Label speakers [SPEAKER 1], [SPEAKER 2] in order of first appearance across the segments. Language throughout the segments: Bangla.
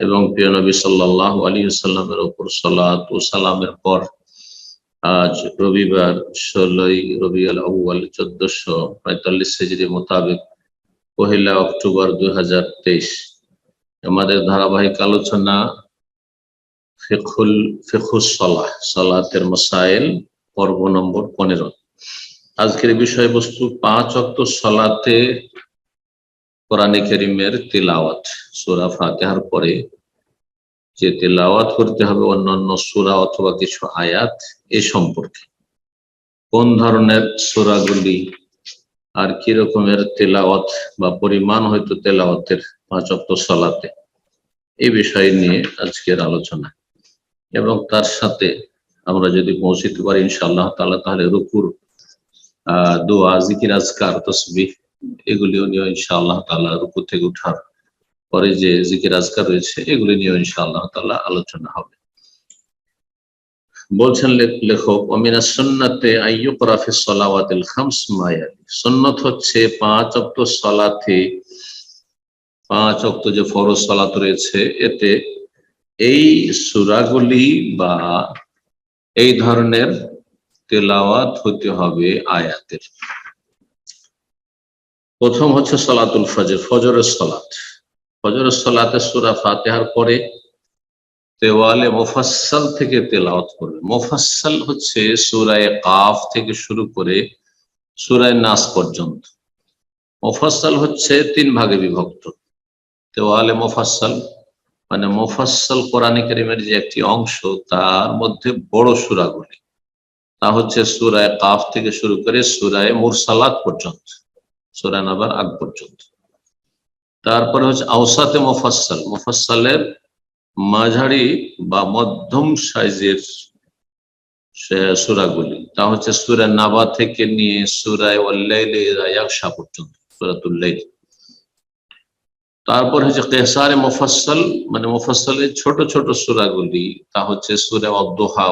[SPEAKER 1] এবং প্রিয় নবী সাল্লাহ আলী সাল্লামের ওপর সালাত ও সালামের পর আজ রবিবার ষোলোই রবিউল আউ্য়াল চোদ্দশো পঁয়তাল্লিশ সেজরি মোতাবেক পহিলা অক্টোবর দুই হাজার তেইশ। আমাদের ধারাবাহিক আলোচনা ফেখুল, ফেখুস সলাহ, সলাতের মসাইল, পর্ব নম্বর পনেরো। আজকের বিষয়বস্তু পাঁচ অক্ট সলাতে কোরআনে করিমের তিলাওয়াত, সুরা ফাতেহার পরে যে তিলাওয়াত করতে হবে অন্যান্য সুরা অথবা কিছু আয়াত এ সম্পর্কে। কোন ধরনের সুরাগুলি আর কি রকমের তেলাওয়াত বা পরিমাণ হয়তো তেলাওয়াতের পাঁচ অক্ট সলাতে এই বিষয় নিয়ে আজকের আলোচনা। এবং তার সাথে আমরা যদি পৌঁছিতে পারি ইনশাআল্লাহ তাআলা, তাহলে রুকুর, আহ, দোয়া, জিকির, আজকার, তসবিহ এগুলিও নিয়ে ইনশাআল্লাহ তাআলা রুকু থেকে উঠার পরে যে জিকির আজকার রয়েছে, এগুলি নিয়ে ইনশাআল্লাহ তাআলা আলোচনা হবে। বলছেন লেখক, অমিনা সুন্নাতে আইয়ুকরা ফি সলাওয়াতিল খামস মায়ালি সুন্নাত হচ্ছে পাঁচ অক্ত সলাতে, পাঁচ অক্ত যে ফরজ সলাত রয়েছে, এতে এই সুরাগুলি বা এই ধরনের তেলাওয়াত হতে হবে আয়াতের। প্রথম হচ্ছে সলাতুল ফজর, ফজরের সলাত ফজরের সলাতে সুরা ফাতেহার পরে তেওয়ালে মোফাসাল থেকে তেলাওয়াত করবে। মোফাসাল হচ্ছে সুরায় কাফ থেকে শুরু করে সুরায় নাস পর্যন্ত। মোফাসাল হচ্ছে তিন ভাগে বিভক্ত। তেওয়ালে মোফাসাল মানে মোফাসাল কোরআনে করিমের যে একটি অংশ, তার মধ্যে বড় সুরাগুলি তা হচ্ছে সুরায় কাফ থেকে শুরু করে সুরায় মুরসালাত পর্যন্ত। সুরায় নাবার আগ পর্যন্ত। তারপরে হচ্ছে আউসাতে মোফাসাল মোফাসালের মাঝারি বা মধ্যম সাইজের সুরাগুলি। তা হচ্ছে সুরায় নাবা থেকে নিয়ে সুরায় ওয়াল্লাইসা পর্যন্ত সুরাতুল্লাইল তারপর হচ্ছে কেসারে মোফাসল মানে মোফাসলের ছোট ছোট সুরাগুলি, তা হচ্ছে সুরে অদ্দোহা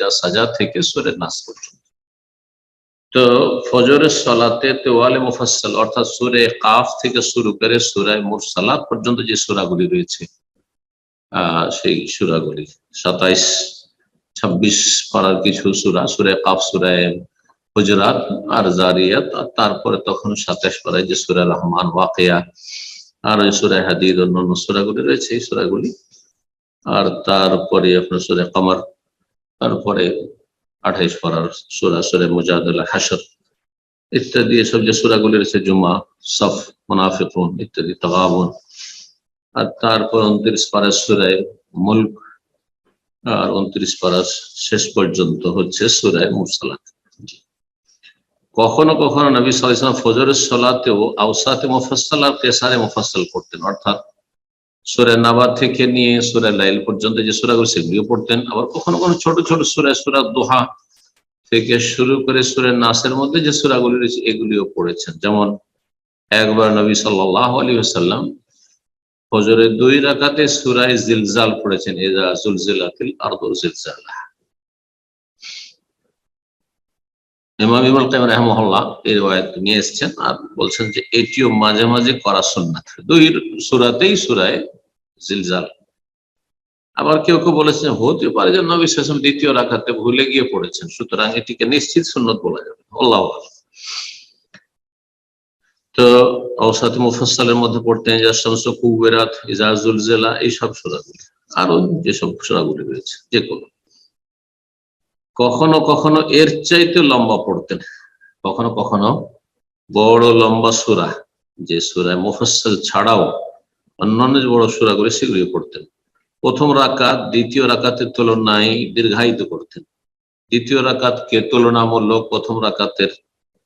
[SPEAKER 1] যা সাজা থেকে সুরে নাস পর্যন্ত। তো ফজরের সলাতে তেওয়ালে মুফাসল অর্থাৎ সুরে কাফ থেকে শুরু করে সুরায় মুরসালাত পর্যন্ত যে সুরাগুলি রয়েছে সেই সুরাগুলি। সাতাইশ, ছাব্বিশ পাড়ার কিছু সুরা, সুরে কাফ সুরায় হুজরাত আর জারিয়াত আর তারপরে তখন সাতাইশ পাড়ায় যে সুরা রহমান, ওয়াকিয়া, আর ওই সুরায় হাদিদ অন্যান্য সুরাগুলি রয়েছে, এই সুরাগুলি। আর তারপরে আপনার সুরে কামার, তারপরে আঠাইশ পাড়ার সুরা, সুরে মুজাদুল্লাহ হাসর ইত্যাদি। এসব যে সুরাগুলি রয়েছে, জুমা, সফ, মুনাফিকুন ইত্যাদি, তগাবন। আর তারপর উনত্রিশ পাড়ার সুরায় মুল্ক, আর উনত্রিশ পাড়ার শেষ পর্যন্ত হচ্ছে সুরায় মুরসালাত। কখনো কখনো নবী সালাম ফজরের সলাতেও আউসাতে মুফাসাল আর কেসারে মুফাসাল করতেন, অর্থাৎ সুরে নাবা থেকে নিয়ে সুরে লাইল পর্যন্ত যে সুরাগুলো সেগুলিও পড়তেন। আবার কখনো কখনো ছোট ছোট সুরে, সুরা দোহা থেকে শুরু করে সুরে নাসের মধ্যে যে সুরাগুলি রয়েছে এগুলিও পড়েছেন। যেমন একবার নবী সাল্লাহ আলী সাল্লাম ফজরের দুই রাখাতে সুরাই জিলজাল পড়েছেন, এজা জুলজিলাতিল আর্দুল জিলজালা। ইমাম ইবুল কাইম রহমহল্লা এই রিওয়ায়াত নিয়ে এসেছেন আর বলছেন যে এটিও মাঝে মাঝে করা সুন্নাত। দুই সুরাতেই সুরায় জিলজাল। আবার কেউ কেউ বলেছেন হতে পারে যে নবী সাসম দ্বিতীয় রাখাতে ভুলে গিয়ে পড়েছেন, সুতরাং এটিকে নিশ্চিত সুন্নত বলা যাবে আল্লাহ তো অসাত মুফাসালের মধ্যে পড়তেন ইজাশামস কুবেরাত ইজাজুল জেলা এইসব সুরাগুলি আরও যেসব সুরাগুলি রয়েছে যে কোনো কখনো কখনো এর চাইতে লম্বা পড়তেন। কখনো কখনো বড় লম্বা সুরা যে সুরায় মুফাসল ছাড়াও অন্যান্য যে বড় সুরাগুলি সেগুলি পড়তেন। প্রথম রাকাত দ্বিতীয় রাকাতের তুলনায় দীর্ঘায়িত করতেন। দ্বিতীয় রাকাতকে তুলনামূলক প্রথম রাকাতের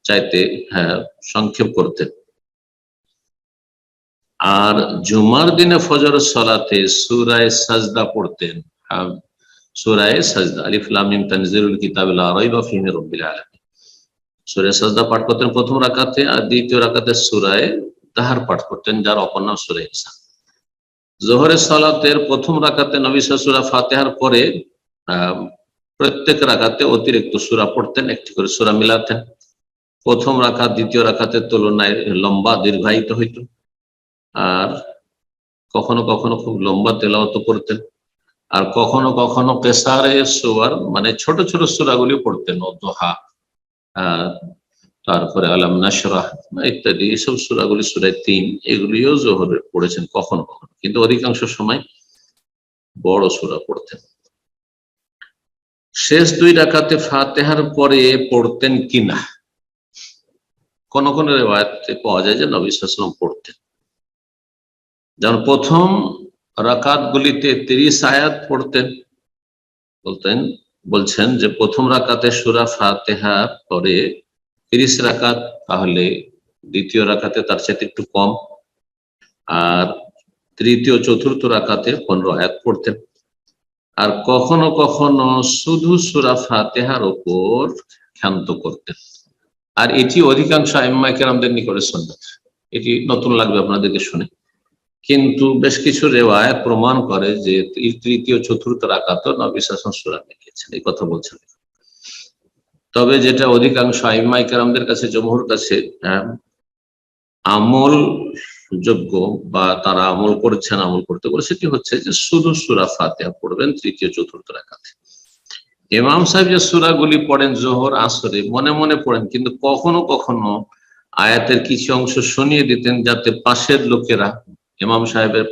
[SPEAKER 1] চাইতে হ্যাঁ সংক্ষেপ করতেন। আর জুমার দিনে ফজর সলাতে সুরায় সাজদা পড়তেন। আহ, সুরায় সাজদা, আলিফ লাম মিম তানজিলুল কিতাব রাইবা ফিহি রাব্বিল আলামিন। সুরায় সাজদা পাঠ করতেন প্রথম রাকাতে আর দ্বিতীয় রাকাতে সুরায় তাহার পাঠ করতেন, যার অপর নাম সুরায় ইনসান জোহরের সালাতের প্রথম রাকাতে নবী সুরা ফাতেহার পরে প্রত্যেক রাকাতে অতিরিক্ত সুরা পড়তেন, একটি করে সুরা মিলাতেন। প্রথম রাখা দ্বিতীয় রাকাতের তুলনায় লম্বা, দীর্ঘায়িত হইত। আর কখনো কখনো খুব লম্বা তেলাওয়াত করতেন। আর কখনো কখনো পেশারে সুয়ার মানে ছোট ছোট সুরাগুলি পড়তেন দোহা তারপরে আলাম নাসরাহ ইত্যাদি, এসব সুরাগুলি সুরায় তিন, এগুলিও জোহরে পড়েছেন কখনো কখনো। কিন্তু অধিকাংশ সময় বড় সুরা পড়তেন। শেষ দুই রাকাতে ফাতেহার পরে পড়তেন কিনা? কোন কোন রেওয়ায়তে পাওয়া যায় যে নবী পড়তেন। যেমন প্রথম রাকাত গুলিতে তিরিশ আয়াত পড়তেন। বলতেন, বলছেন যে প্রথম রাকাতে সুরা ফাতেহা পরে তিরিশ রাকাত, তাহলে দ্বিতীয় রাকাতে তার সাথে একটু কম। আর তৃতীয়, চতুর্থ রাকাতে পনেরো আয়াত পড়তেন। আর কখনো কখনো শুধু সুরা ফাতেহার ওপর ক্ষান্ত করতেন। আর এটি অধিকাংশ আইম্মাইকের আমাদের নিকটে সন্ন্যত এটি নতুন লাগবে আপনাদেরকে শুনে। কিন্তু বেশ কিছু রেওয়ায় প্রমাণ করে যে তৃতীয় চতুর্থ রাকাত নবী শাসন সুরা লিখেছেন এই কথা বলছেন। তবে যেটা অধিকাংশ আইম্মাইকের আমাদের কাছে, জমহুর কাছে আমল যোগ্য বা তারা আমল করছেন, আমল করতে করে সেটি হচ্ছে যে শুধু সুরা ফাতেহা পড়বেন, তৃতীয় চতুর্থ রাকাতে। ইমাম সাহেব যে সুরাগুলি পড়েন, জোহর, আসরে, মনে মনে পড়েন, কিন্তু কখনো কখনো আয়াতের কিছু অংশ শুনিয়ে দিতেন যাতে পাশের লোকেরা ইমাম সাহেবের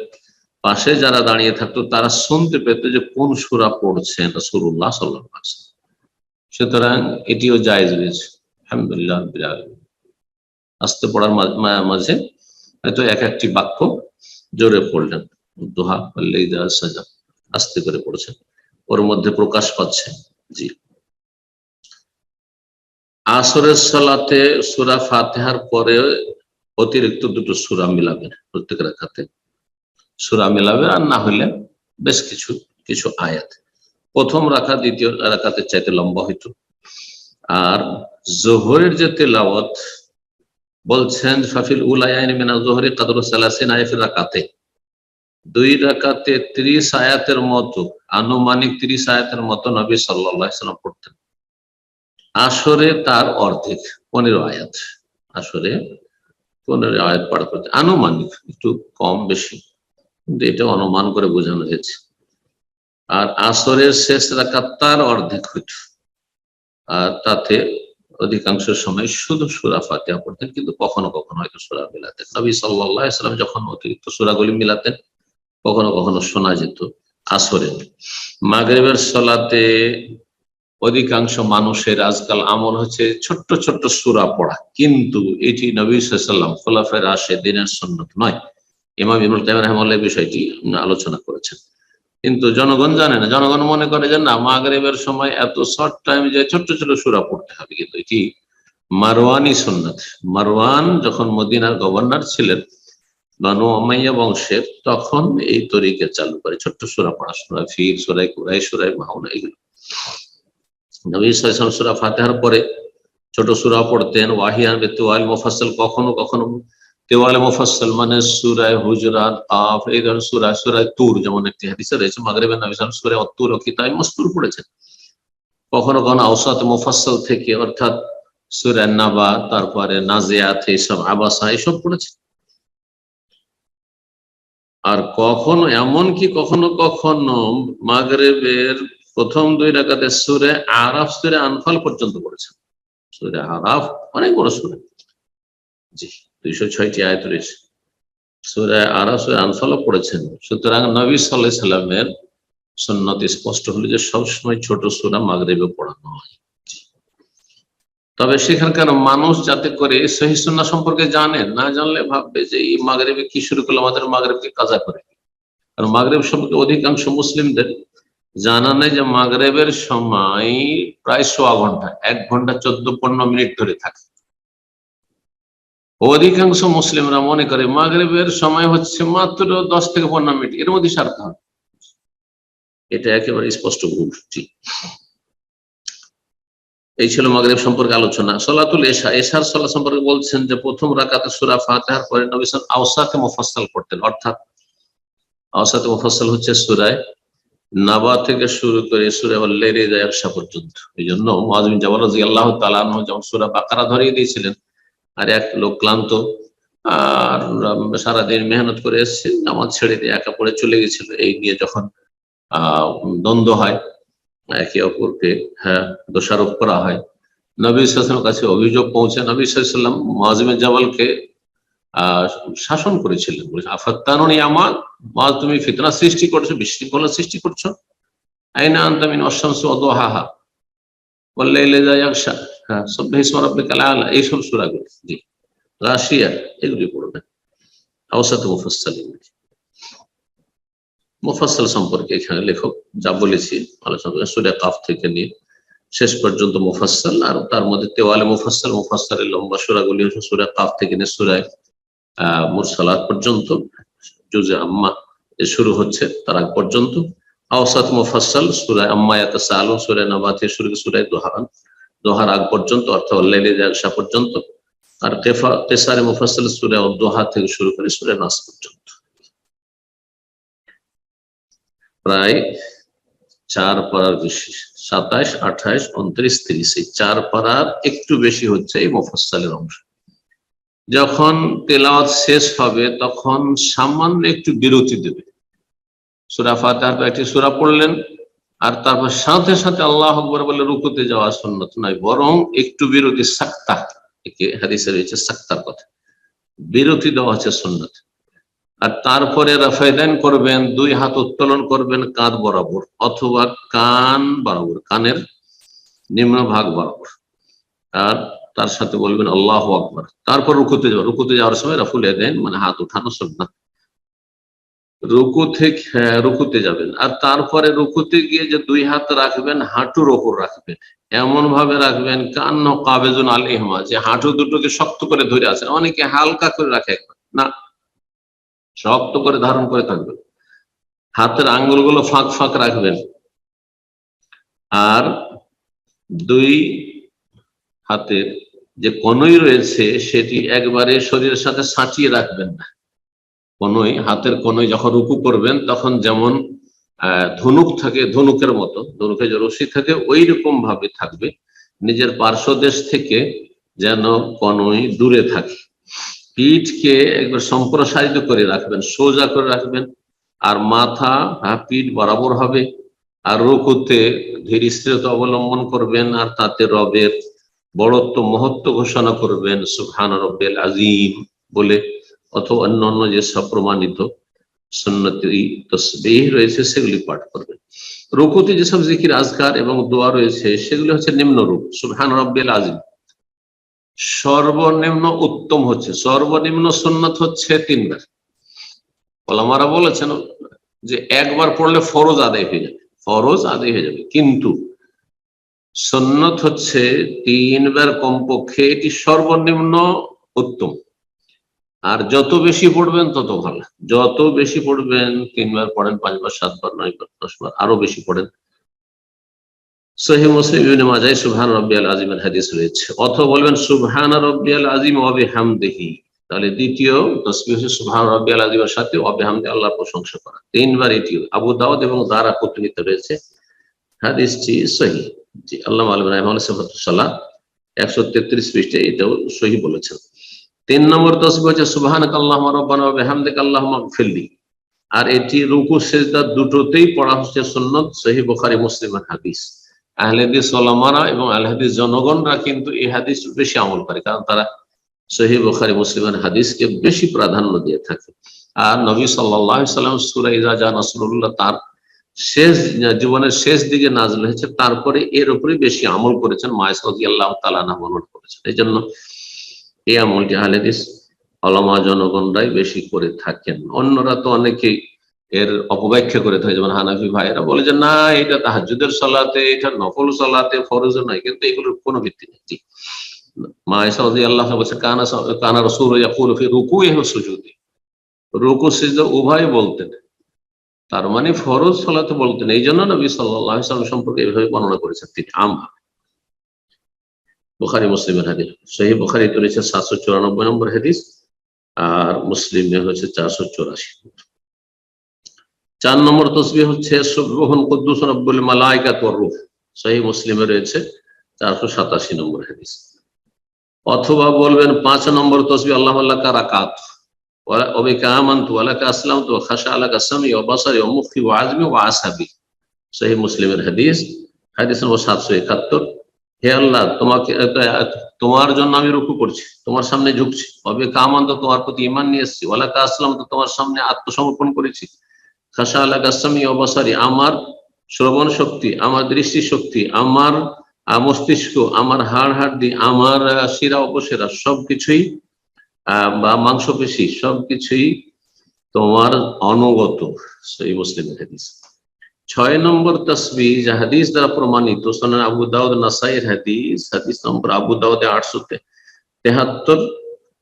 [SPEAKER 1] পাশে যারা দাঁড়িয়ে থাকতো, তারা শুনতে পেত যে কোন সুরা পড়ছেন রসুল্লাহ সাল্লাহ সুতরাং এটিও জায়েজ রয়েছে। আলহামদুলিল্লাহ আস্তে পড়ার মাঝে হয়তো এক একটি বাক্য জোরে পড়লেন। দোহা আল্লাহ সাজা আস্তে করে পড়ছেন। ওর মধ্যে প্রকাশ পাচ্ছে, জি। আসরের সালাতে সুরা ফাতেহার পরে অতিরিক্ত দুটো সুরা মিলাবেন প্রত্যেক রাখাতে সুরা মিলাবে আর না হলে বেশ কিছু কিছু আয়াত। প্রথম রাখা, দ্বিতীয় রাখাতে চাইতে লম্বা হইতো। আর জোহরের যে তেলাওয়াত, বলছেন, ফাফিল উলায়াইন মিনা জোহরি কাদর সালাসিন আয়াফির রাকাতে দুই রাকাতে ত্রিশ আয়াতের মতো, আনুমানিক ত্রিশ আয়াতের মতো নবী সাল্লাহ সাল্লাম পড়তেন। আসরে তার অর্ধেক, পনেরো আয়াত। আসরে পনেরো আয়াত পাঠ করতে। আনুমানিক একটু কম বেশি, কিন্তু এটা অনুমান করে বোঝানো হয়েছে। আর আসরের শেষ রাকাত তার অর্ধেক হইত। আর তাতে অধিকাংশ সময় শুধু সুরা ফাতিহা পড়তেন, কিন্তু কখনো কখনো হয়তো সুরা মিলাতেন। নবী সাল্লাহ সাল্লাম যখন অতিরিক্ত সুরাগুলি মিলাতেন, কখনো কখনো শোনা যেত আসরে মাগরেবের সলাতে অধিকাংশ মানুষের আজকাল আমল হচ্ছে ছোট্ট ছোট্ট সুরা পড়া। কিন্তু এটি নবী সাল্লাম খোলাফের আসে দিনের সন্ন্যত নয়। ইমাম ইমুল কাইম রহমাল্লাহ এই বিষয়টি আলোচনা করেছেন। কিন্তু জনগণ জানে না, জনগণ মনে করে যে না, মাগরিবের সময় এত শর্ট টাইম যে ছোট্ট ছোট সুরা পড়তে হবে। কিন্তু এটি মারওয়ানি সুন্নাত। মারওয়ান যখন মদিনার গভর্নর ছিলেন, বানু আমাইয়া বংশের, তখন এই তরিকে চালু করে। ছোট্ট সুরা পড়া পড়াশোনা, ফির সুরাই কুরাই সুরাই মাহুনা এগুলো। নবী সাল্লাল্লাহু সুরা ফাতিহার পরে ছোট সুরা পড়তেন, ওয়াহিয়ান বেতুয়াল মুফাসসাল, কখনো কখনো তেওয়ালে মুফাসসাল মানে সূরা হুজরাত কাফ, এই ধরনের সূরা সূরা তুর যেমন একটি হাদিসে রয়েছে, মাগরিবের নবী সাল্লাল্লাহু সূরা অত্তুর ও কিতাব মস্তুর পড়েছেন। কখনো কখনো আওসাত মুফাসসাল থেকে অর্থাৎ সূরা নাবা, তারপরে নাজিয়াত এইসব আবাসা এইসব পড়েছেন। আর কখনো এমন কি কখনো কখনো মাগরেবের প্রথম দুই রাকাতে সুরে আরাফ, সুরে আনফাল পর্যন্ত পড়েছেন। সুরে আরাফ অনেক বড় সুরে। জি, দুইশো ছয়টি আয়ত রয়েছে। সুরে আরাফ, সুরে আনফালও পড়েছেন। সুতরাং নবী সাল্লাহ সাল্লামের সন্ন্যত স্পষ্ট হলো যে সবসময় ছোট সুরা মাগরেবে পড়ানো হয় তবে সেখানকার মানুষ যাতে করে সহি সুন্নাহ সম্পর্কে জানে, না জানলে ভাববে যে এই মাগরেবে কি শুরু করল, আমাদের মাগরেবকে কাজা করে। কারণ মাগরেব সম্পর্কে অধিকাংশ মুসলিমদের জানা নেই যে মাগরেবের সময় প্রায় সোয়া ঘণ্টা, এক ঘণ্টা চোদ্দ পনেরো মিনিট ধরে থাকে। অধিকাংশ মুসলিমরা মনে করে মাগরেবের সময় হচ্ছে মাত্র দশ থেকে পনেরো মিনিট, এর মধ্যে সারতে হবে। এটা একেবারে স্পষ্ট ভুল, ঠিক। এই ছিল মাগরেব সম্পর্কে আলোচনা। সলাতুল এশা, এশার সলা সম্পর্কে বলছেন যে প্রথম রাকাতে সুরা ফাতেহার পরে নবী সাল্লাল্লাহু আওসাতে মুফাসসাল করতেন। অর্থাৎ, আওসাতে মুফাসসাল হচ্ছে সূরায় নাবা থেকে শুরু করে সুরা লেরে যায় একশা পর্যন্ত। এই জন্য মুআযিম জাবাল রাদিয়াল্লাহু তাআলা আনহু যখন সূরা বাকারা ধরিয়ে দিয়েছিলেন, আর এক লোক ক্লান্ত, আর সারাদিন মেহনত করে এসছে, নামাজ ছেড়ে দিয়ে একা পড়ে চলে গেছিল। এই নিয়ে যখন, আহ, দ্বন্দ্ব হয়, একে অপরকে হ্যাঁ দোষারোপ করা হয়। নবী সাল্লামের কাছে অভিযোগ পৌঁছে, নবী সাল্লাম মহাজিমের জামালকে আহ শাসন করেছিলেন বলেছে। আফাত্তানি আমার মাজ তুমি ফিতনা সৃষ্টি করছ, বিশৃঙ্খলা সৃষ্টি করছ। আইনা আন্তামিন অশাংস অদোহাহা হ্যাঁ রাশিয়া, এগুলি সম্পর্কে এখানে লেখক যা বলেছি সুরে কাফ থেকে নিয়ে শেষ পর্যন্ত মুফাসসাল, আর তার মধ্যে তেওয়ালে মুফাসসাল, মুফাসসালের লম্বা সুরাগুলি হচ্ছে সুরে কাফ থেকে নিয়ে সুরায় মুরসালাত পর্যন্ত জুজে আম্মা শুরু হচ্ছে তার আগ পর্যন্ত। আওসাত মুফাসসাল সুরায় আম্মা ইয়াতাসালুন সুরায় নাবা থেকে শুরু সুরায় দোহারান দোহার আগ পর্যন্ত অর্থাৎ লাইলি জালসা পর্যন্ত। আর কেফা, কেসারে মুফাসসাল সুরায় দোহা থেকে শুরু করে সুরায় নাস পর্যন্ত। প্রায় চার পাড়ার বেশি সাতাশ আঠাশ উনত্রিশ, তিরিশ, এই চার পাড়ার একটু বেশি হচ্ছে এই মুফাসসালের অংশ। যখন তেলাওয়াত শেষ হবে, তখন সামান্য একটু বিরতি দেবে। সুরা ফাতাহার কয়েকটি সুরা পড়লেন, আর তারপর সাথে সাথে আল্লাহ আকবর বলে রুকুতে যাওয়া সন্ন্যত নয়, বরং একটু বিরতি, সাক্তা। হাদিসে রয়েছে সাক্তার কথা। বিরতি দেওয়া হচ্ছে সন্ন্যত আর তারপরে রাফায়দান করবেন, দুই হাত উত্তোলন করবেন, কাঁধ বরাবর, অথবা কান বরাবর, কানের নিম্ন ভাগ বরাবর। আর তার সাথে বলবেন আল্লাহ আকবর। তারপর রুকুতে যাওয়া রুকুতে যাওয়ার সময় রাফুল দেন মানে হাত উঠানো সন্না রুকু থেকে হ্যাঁ, রুকুতে যাবেন। আর তারপরে রুকুতে গিয়ে যে দুই হাত রাখবেন হাঁটুর ওপর রাখবেন। এমন ভাবে রাখবেন কান্ন কাবেজুন আলিহমা যে হাঁটু দুটোকে শক্ত করে ধরে আছেন অনেকে হালকা করে রাখে একবার। না শক্ত করে ধারণ করে থাকবেন। হাতের আঙ্গুলগুলো ফাঁক ফাঁক রাখবেন। আর দুই হাতের যে কনই রয়েছে, সেটি একবারে শরীরের সাথে সাঁচিয়ে রাখবেন না। কনুই, হাতের কনই যখন রুকু করবেন, তখন যেমন ধনুক থাকে, ধনুকের মতো ধনুকে যে রশি থাকে ওই রকম ভাবে থাকবে। নিজের পার্শ্বদেশ থেকে যেন কনই দূরে থাকে। পিঠকে একবার সম্প্রসারিত করে রাখবেন, সোজা করে রাখবেন, আর মাথা পিঠ বরাবর হবে। আর রুকুতে ধীর স্থিরতা অবলম্বন করবেন, আর তাতে রবের বড়ত্ব, মহত্ব ঘোষণা করবেন সুহান রব্বেল আজিম বলে, অথবা অন্য অন্য যেসব প্রমাণিত রয়েছে সেগুলি পাঠ করবেন। রুকুতে যেসব জিকির, আজকার এবং দোয়া রয়েছে, সেগুলি হচ্ছে নিম্ন রূপ, সুবহান রব্বেল আজিম সর্বনিম্ন উত্তম হচ্ছে, সর্বনিম্ন সুন্নত হচ্ছে তিনবার। ওলামারা বলেছেন যে একবার পড়লে ফরজ আদায় হয়ে যাবে, ফরজ আদায় হয়ে যাবে। কিন্তু সন্ন্যত হচ্ছে তিনবার কমপক্ষে এটি সর্বনিম্ন উত্তম। আর যত বেশি পড়বেন, তত ভালো। যত বেশি পড়বেন, তিনবার পড়েন, পাঁচবার, সাতবার, নয়বার, দশবার, আরও বেশি পড়েন। সহি মুসলিম সুবহান হাদিস রয়েছে। অথবা বলবেন, সুবহান আজিম ওয়া বিহামদিহি। তাহলে দ্বিতীয় সুবহান আজিমের সাথে প্রশংসা করা। তিনবার এটি আবু দাউদ এবং দারা কুতুনিত রয়েছে, হাদিসটি সহি আর এটি রুকু, সেজদা দুটোতেই পড়া হচ্ছে সহি বুখারী মুসলিমের হাদিস। আহলেদিস এবং আহলেদিস জনগণরা কিন্তু এই হাদিস বেশি আমল করে, কারণ তারা সহি বুখারী মুসলিমের হাদিসকে বেশি প্রাধান্য দিয়ে থাকে। আর নবী সাল্লাম সুরা ইজা নসরুল্লাহ তার শেষ, জীবনের শেষ দিকে নাজল হয়েছে, তারপরে এর উপরে বেশি আমল করেছেন মায়সি আল্লাহ তালানা করেছেন। এই জন্য এই আমলটি আহলেদিস অলমা জনগণরাই বেশি করে থাকেন। অন্যরা তো অনেকেই এর অপব্যাখ্যা করে থাকে, যেমন হানাফি ভাইয়েরা বলে যে, না, এটা তাহাজুদের সলাতে, এটা নকল সলাতে ফরজ নয়। কিন্তু এগুলোর কোনো ভিত্তি নেই। মা আয়েশা রাদিয়াল্লাহু বলছে, কানা কানা রাসূল রুকুইহি ওয়া সুজুদি। রুকু, সিজদা উভয় বলতেন। তার মানে ফরজ সালাতে বলতেন। এই জন্য নবী সাল্লাম সম্পর্কে এইভাবে বর্ণনা করেছেন তিনি। আম। বুখারী, মুসলিমের হাদিস। সহিহ বুখারী তো রয়েছে 794 নম্বর হাদিস আর মুসলিমে হচ্ছে 484 চার নম্বর তসবি হচ্ছে সুবহুন কুদ্দুস রব্বুল মালাইকাত ওয়ার রূহ। সহিহ মুসলিমে রয়েছে 487 নম্বর হাদিস। অথবা বলবেন পাঁচ নম্বর তসবি আল্লাহ আল্লাহ কারাকাত وبك آمنت ولك أسلمت وخشع لك سمعي وبصري ومخي وعزمي وعصبي সহি মুসলিমের হাদিস হাদিস নম্বর সাতশো একাত্তর হে আল্লাহ তোমাকে তোমার জন্য আমি রুকু করছি তোমার সামনে ঝুঁকছি অবে কামান তো তোমার প্রতি ইমান নিয়ে এসছি ওয়ালাকা আসলাম তো তোমার সামনে আত্মসমর্পণ করেছি খাসা আল্লাহ গাসামি অবসারি আমার শ্রবণ শক্তি আমার দৃষ্টি শক্তি আমার মস্তিষ্ক আমার হাড় হাড্ডি আমার শিরা উপশিরা সবকিছুই বা মাংসপেশি সবকিছুই তোমার অনগত সেই মুসলিম হাদিস। ছয় নম্বর তসবি যা হাদিস দ্বারা প্রমাণিত, সোনান আবু দাউদ নাসাইয়ের হাদিস হাদিস নম্বর আবু দাউদে আটশো তেহাত্তর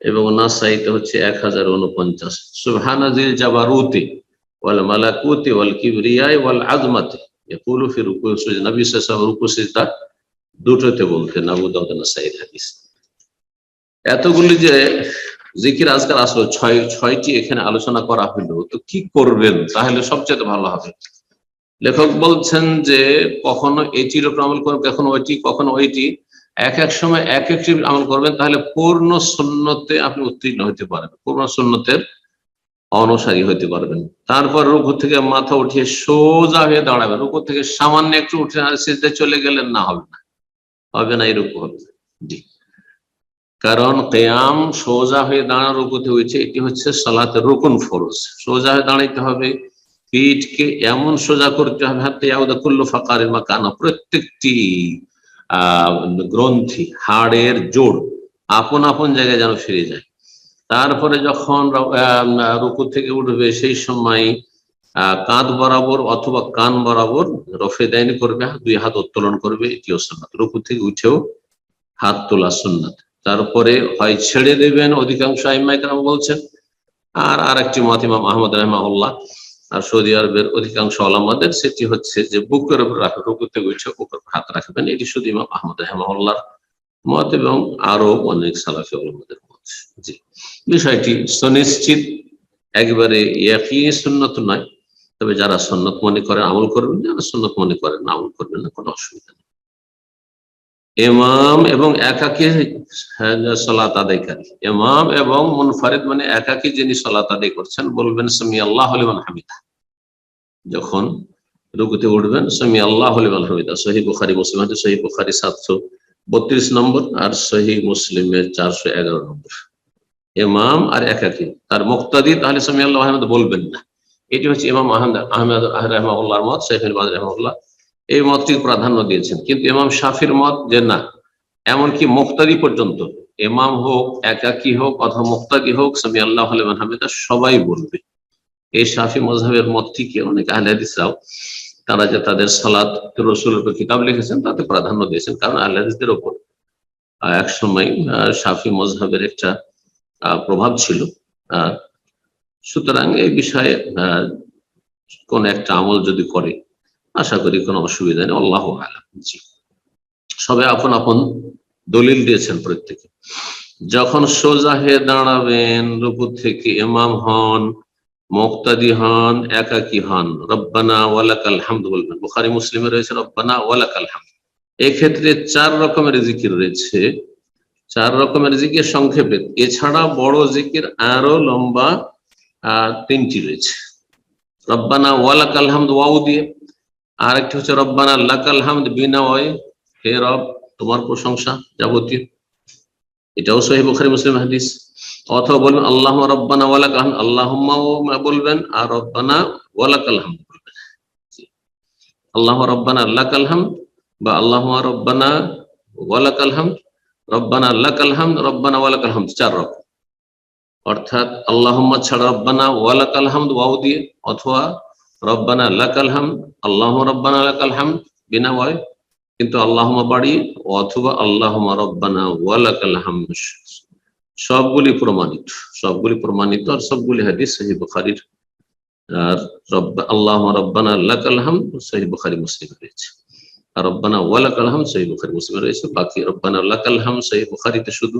[SPEAKER 1] এবং নাসাইতে হচ্ছে এক হাজার উনপঞ্চাশ সুবহানাজিল জাবারুতি ওয়াল মালাকুতি ওয়াল কিবরিয়াই ওয়াল আজমাতে। ইয়াকুলু ফি রুকু নবী সাল্লাল্লাহু দুটোতে বলতেন আবু দাউদ নাসাইয়ের হাদিস। এতগুলি যে জিকির আজকাল আসলো, ছয়, ছয়টি এখানে আলোচনা করা হইল তো কি করবেন? তাহলে সবচেয়ে ভালো হবে। লেখক বলছেন যে, কখনো এটির উপর আমল করবেন, কখনো ওইটি কখনো ওইটি। এক এক সময় এক একটি আমল করবেন, তাহলে পূর্ণ সুন্নতে আপনি উত্তীর্ণ হতে পারবেন, পূর্ণ সুন্নতের অনুসারী হতে পারবেন। তারপর রুকু থেকে মাথা উঠিয়ে সোজা হয়ে দাঁড়াবেন। রুকু থেকে সামান্য একটু উঠে আর চলে গেলেন, না হবে না। হবে না এরকম হবে। জি। কারণ কেয়াম সোজা হয়ে দাঁড়ানোর উপরে হয়েছে, এটি হচ্ছে সালাতের রুকুন ফরজ। সোজা হয়ে দাঁড়াইতে হবে, পিঠকে এমন সোজা করতে হবে হাতে কুল্লু ফাঁকারের মাকানা, প্রত্যেকটি গ্রন্থি, হাড়ের জোড় আপন আপন জায়গায় যেন ফিরে যায়। তারপরে যখন রুকু থেকে উঠবে, সেই সময় কাঁধ বরাবর অথবা কান বরাবর রফে দায়নি করবে, দুই হাত উত্তোলন করবে, এটিও সন্ন্যত রুকু থেকে উঠেও হাত তোলা সন্ন্যত তারপরে হয় ছেড়ে দেবেন, অধিকাংশ আইমাইকরাম বলছেন। আর আর একটি মতিমা মাহমুদ রহমাউল্লাহ আর সৌদি আরবের অধিকাংশ আলামাদের, সেটি হচ্ছে যে বুকের উপর রাখবে রুকুতে উঠে বুকের হাত রাখবেন। এটি শুধু ইমাম আহমদ রহমাউল্লাহর মত এবং আরও অনেক সালাফি আলমাদের মত। জি। বিষয়টি সুনিশ্চিত, একবারে একই সুন্নত নয়। তবে যারা সন্ন্যত মনে করেন আমল করবেন, যারা সন্ন্যত মনে করেন আমল করবেন না, কোনো অসুবিধা নেই। এমাম এবং একাকি সলাত আদায়কারী এমাম এবং মুনফারিদ মানে একাকি যিনি সলাত আদায় করছেন, বলবেন সামি আল্লাহ হলিমান হামিদা। যখন রুকুতে উঠবেন সামি আল্লাহ হলিমান হামিদা। সহি বুখারি, মুসলিম সহি বুখারি সাতশো বত্রিশ নম্বর আর সহি মুসলিমের চারশো এগারো নম্বর। এমাম আর একাকি, তার মুক্তাদি তাহলে সামি আল্লাহ আহমেদ বলবেন না। এটি হচ্ছে ইমাম আহমদ, আহমেদ রহমাউল্লাহর মত শেখ রহমাউল্লাহ এই মতটি প্রাধান্য দিয়েছেন। কিন্তু ইমাম শাফির মত যে না, এমনকি মুক্তাদি পর্যন্ত এমাম হোক, একাকি হোক অথবা মুক্তাকি হোক সামি আল্লাহ হামিদা সবাই বলবে। এই শাফি মজহাবের মতটিকে অনেক আহলাদিসরাও তারা যে তাদের সালাদ রসুলের কিতাব লিখেছেন, তাতে প্রাধান্য দিয়েছেন। কারণ আহলাদিসদের ওপর এক সময় শাফি মজহাবের একটা প্রভাব ছিল। সুতরাং এই বিষয়ে কোন একটা আমল যদি করে আশা করি কোনো অসুবিধা নেই, আল্লাহ আলাম। জি সবে আপন আপন দলিল দিয়েছেন প্রত্যেকে। যখন সোজা হয়ে দাঁড়াবেন, রুকু থেকে এমাম হন, মুক্তাদি হন, একাকি হন, রব্বানা ওয়ালাকাল হামদ বলবেন। বুখারি, মুসলিমে রয়েছে, রব্বানা ওয়ালাকাল হামদ। এক্ষেত্রে চার রকমের জিকির রয়েছে। চার রকমের জিকির সংক্ষেপে। এছাড়া বড় জিকির আরও লম্বা তিনটি রয়েছে। রব্বানা ওয়ালাকাল হামদ ওয়াউ দিয়ে। আর একটি হচ্ছে, রব্বানা লাকাল হামদ বিনা ওয় হে রব, তোমার প্রশংসা যাবতীয়। এটাও সহি বুখারী মুসলিম হাদিস। অথবা বলবেন আল্লাহ রব্বানা ওয়ালাকাল হামদ। আল্লাহুম্মাও বলবেন, আর রব্বানা ওয়ালাকাল হামদ বলবেন। আল্লাহ রব্বানা লাকাল হামদ বা আল্লাহ রব্বানা ওয়ালাকাল হামদ। রব্বানা লাকাল হামদ, রব্বানা ওয়ালাকাল হামদ। চার রকম। অর্থাৎ, আল্লাহুম্মা ছাড়া রব্বানা ওয়ালাকাল হামদ ওয়াও দিয়ে অথবা রব্বানা লাকাল হাম আল্লাহ রব্বানা লাকাল হাম বিনা ওয়াই কিন্তু আল্লাহ বাড়ি, অথবা আল্লাহ রব্বানা ওয়ালাকাল হামদ। সবগুলি প্রমাণিত সবগুলি প্রমাণিত আর সবগুলি হাদিস সহি বুখারির। আর রব্ব আল্লাহ রব্বানা আল্লাহ হাম সহি বুখারি মুসলিম রয়েছে। আর রব্বানা ওয়ালাকাল হাম সহি বুখারি মুসলিম রয়েছে। বাকি রব্বানা আল্লাহ হাম সহি বুখারিতে শুধু।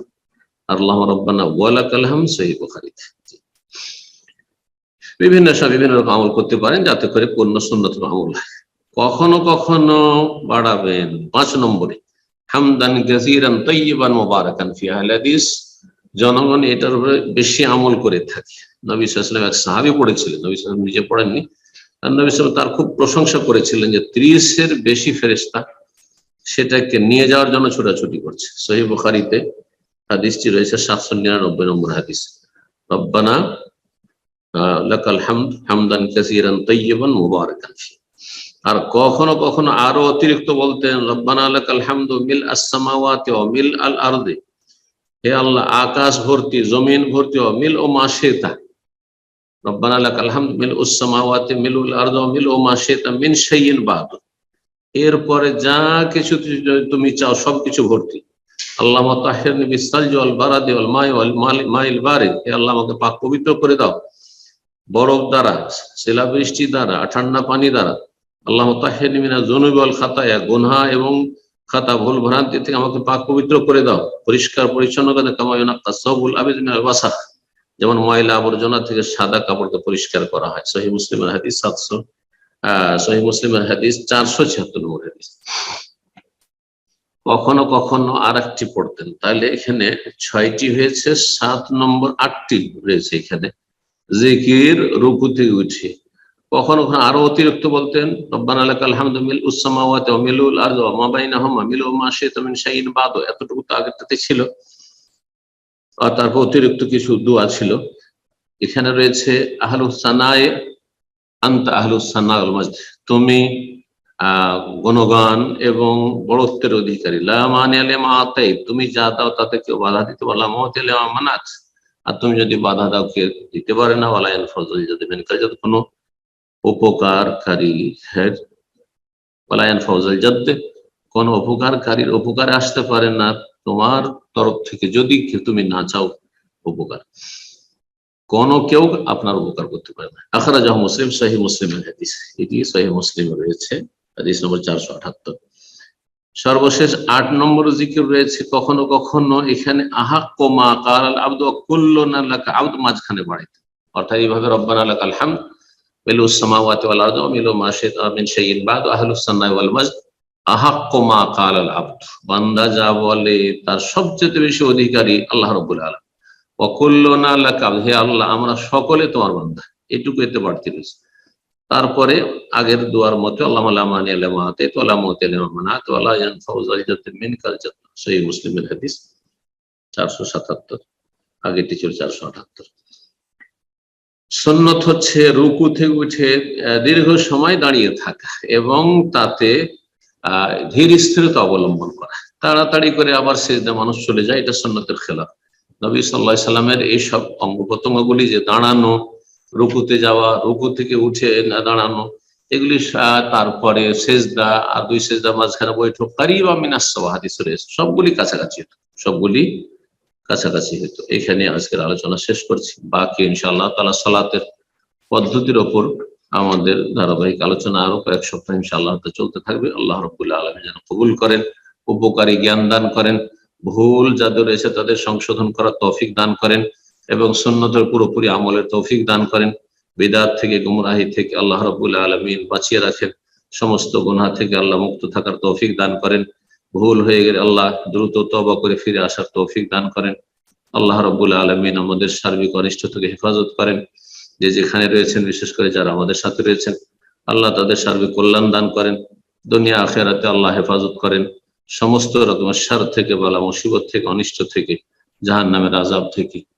[SPEAKER 1] আর আল্লাহ রব্বানা ওয়ালাকাল হাম সহি বুখারিতে। বিভিন্ন সব বিভিন্ন রকম আমল করতে পারেন যাতে করে পূর্ণ সুন্নত আমল কখনো কখনো বাড়াবেন পাঁচ নম্বরে, হামদান গাজিরান তৈবান মোবারকান ফি জনগণ এটার উপরে বেশি আমল করে থাকে। নবী এক সাহাবি পড়েছিলেন, নবী সাল্লাম নিজে পড়েননি। আর নবী সাল্লাম তার খুব প্রশংসা করেছিলেন যে ত্রিশের বেশি ফেরেস্তা সেটাকে নিয়ে যাওয়ার জন্য ছোটাছুটি করছে। সহি বুখারিতে হাদিসটি রয়েছে সাতশো নিরানব্বই নম্বর হাদিস। রব্বানা লাকাল হামদ, হামদান কাসিরান তৈবান মুবারাকান ফি। আর কখনো কখনো আরও অতিরিক্ত বলতেন, রব্বানা লাকাল হামদু মিল আস-সামাওয়াতি ওয়া মিল আল আরদি। হে আল্লাহ, আকাশ ভর্তি, জমিন ভর্তি ও মিল ও মাসেতা রব্বানা লাকাল হামদ মিল উস-সামাওয়াতি মিল আল আরদি ওয়া মিল ও মাসেতা মিন শাইইন বাদ। এরপরে যা কিছু তুমি চাও সবকিছু ভর্তি। আল্লাহ তাহিরনি বিসালজি ওয়াল বারাদি ওয়াল মাই ওয়াল মাইল বারিদ। হে আল্লাহ, আমাকে পাক পবিত্র করে দাও। বরফ দ্বারা, শিলাবৃষ্টি দ্বারা, ঠান্ডা পানি দ্বারা, আল্লাহ তাহিনা জনুবল খাতায়া, গুনহা এবং খাতা ভুল ভ্রান্তি থেকে আমাকে পাক পবিত্র করে দাও, পরিষ্কার পরিচ্ছন্ন করে কামায়ুনাক্কা সবুল যেমন ময়লা আবর্জনা থেকে সাদা কাপড়কে পরিষ্কার করা হয়। সহি মুসলিমের হাদিস সাতশো, আহ সহি মুসলিমের হাদিস চারশো ছিয়াত্তর নম্বর হাদিস। কখনো কখনো আর একটি পড়তেন তাহলে এখানে ছয়টি হয়েছে, সাত নম্বর আটটি রয়েছে এখানে। জিকির রুকু থেকে উঠে। কখনো কখনো আরও অতিরিক্ত বলতেন, রব্বানা লাকাল হামদু মিল উস-সামাওয়াতি ওয়া মিলুল আরদি ওয়া মা বাইনাহুমা মিল মা শি'তা মিন শাইইন বাদ। এতটুকু তো আগেরটাতে ছিল। আর তারপর অতিরিক্ত কিছু দোয়া ছিল। এখানে রয়েছে, আহলুস সানায়ে আনতা আহলুস সানা ওয়াল তুমি আহ গুণগান এবং বড়ত্বের অধিকারী। লা মানে আতাই তুমি যা দাও তাতে কেউ বাধা দিতে পারলা মতে লিমা মানাত। আর তুমি যদি বাধা দাও, কে দিতে পারে না? ওয়ালা ইয়ানফাজুল যদি মেনকা যদি কোনো উপকারকারী পলায়ন ফৌজল যাতে কোন উপকারকারীর উপকারে আসতে পারে না। তোমার তরফ থেকে যদি তুমি না চাও উপকার, কোন কেউ আপনার উপকার করতে পারে না। আখারা যাহ মুসলিম সহি মুসলিমের হাদিস। এটি সহি মুসলিম রয়েছে। হাদিস নম্বর চারশো আঠাত্তর সর্বশেষ আট নম্বর জিকির রয়েছে, কখনো কখনো এখানে আহাক্ক মা কাল আব্দ কুল্লনা আব্দ মাঝখানে বাড়িতে অর্থাৎ এইভাবে রব্বান আলাক আলহাম মিলু ওয়াল মিলু বাদ ওয়াল কাল আল আবদ, বান্দা যা বলে তার সবচেয়ে বেশি অধিকারী আল্লাহ রাব্বুল আলামিন। ওয়া কুল্লুনা লাকা হে আল্লাহ, আমরা সকলে তোমার বান্দা। এটুকু এতে বাড়তি রয়েছে। তারপরে আগের দুয়ার মতে মুসলিমের হাদিস 477 আগেরটি ছিল 478 সন্ন্যত হচ্ছে রুকু থেকে উঠে দীর্ঘ সময় দাঁড়িয়ে থাকা এবং তাতে, আহ, ধীর স্থিরতা অবলম্বন করা। তাড়াতাড়ি করে আবার সেজদা মানুষ চলে যায়, এটা সন্ন্যতের খেলা নবী সাল্লাহ সাল্লামের এইসব অঙ্গ প্রত্যঙ্গগুলি যে দাঁড়ানো রুকুতে যাওয়া, রুকু থেকে উঠে দাঁড়ানো, এগুলি তারপরে সেজদা আর দুই সেজদা মাঝখানে বৈঠক। কারিবা মিনাসবা হাদিস রয়েছে সবগুলি কাছাকাছি হতো, সবগুলি কাছাকাছি হতো। এখানে আজকের আলোচনা শেষ করছি। বাকি ইনশাআল্লাহ তালা সালাতের পদ্ধতির ওপর আমাদের ধারাবাহিক আলোচনা আরও কয়েক সপ্তাহ ইনশাআল্লাহ চলতে থাকবে। আল্লাহ রবুল্লাহ আলমী যেন কবুল করেন, উপকারী জ্ঞান দান করেন, ভুল যাদের রয়েছে তাদের সংশোধন করার তৌফিক দান করেন। এবং সুন্নতের পুরোপুরি আমলের তৌফিক দান করেন। বিদাত থেকে, গুমরাহি থেকে আল্লাহ রবুল্লাহ আলমিন বাঁচিয়ে রাখেন। সমস্ত গুনাহ থেকে আল্লাহ মুক্ত থাকার তৌফিক দান করেন। ভুল হয়ে গেলে আল্লাহ দ্রুত তবা করে ফিরে আসার তৌফিক দান করেন। আল্লাহ রব্বুল আলমিন আমাদের সার্বিক অনিষ্ট থেকে হেফাজত করেন। যে যেখানে রয়েছেন, বিশেষ করে যারা আমাদের সাথে রয়েছেন, আল্লাহ তাদের সার্বিক কল্যাণ দান করেন। দুনিয়া, আখেরাতে আল্লাহ হেফাজত করেন। সমস্ত রকমের সার থেকে, বলা মুসিবত থেকে, অনিষ্ট থেকে জাহান নামের আজাব থেকে